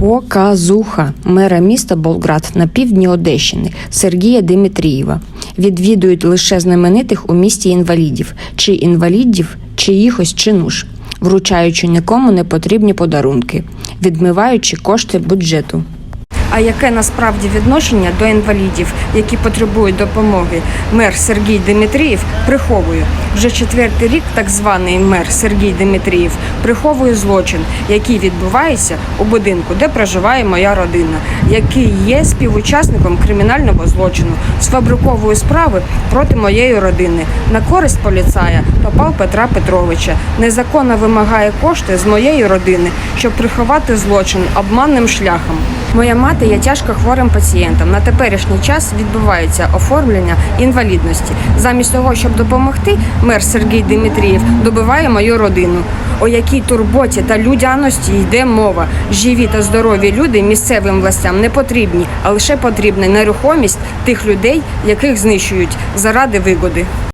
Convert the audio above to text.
Показуха. Мера міста Болград на півдні Одещини Сергія Димитрієва. Відвідують лише знаменитих у місті інвалідів, чи інвалідів, чиїхось чинуш, вручаючи нікому не потрібні подарунки, відмиваючи кошти бюджету. А яке насправді відношення до інвалідів, які потребують допомоги, мер Сергій Димитрієв приховує вже четвертий рік. Так званий мер Сергій Димитрієв приховує злочин, який відбувається у будинку, де проживає моя родина, який є співучасником кримінального злочину, сфабриковує справи проти моєї родини на користь поліцая попав Петра Петровича, незаконно вимагає кошти з моєї родини, щоб приховати злочин обманним шляхом. Моя мати є тяжко хворим пацієнтом. На теперішній час відбувається оформлення інвалідності. Замість того, щоб допомогти, мер Сергій Димитрієв добиває мою родину. О якій турботі та людяності йде мова. Живі та здорові люди місцевим властям не потрібні, а лише потрібна нерухомість тих людей, яких знищують заради вигоди.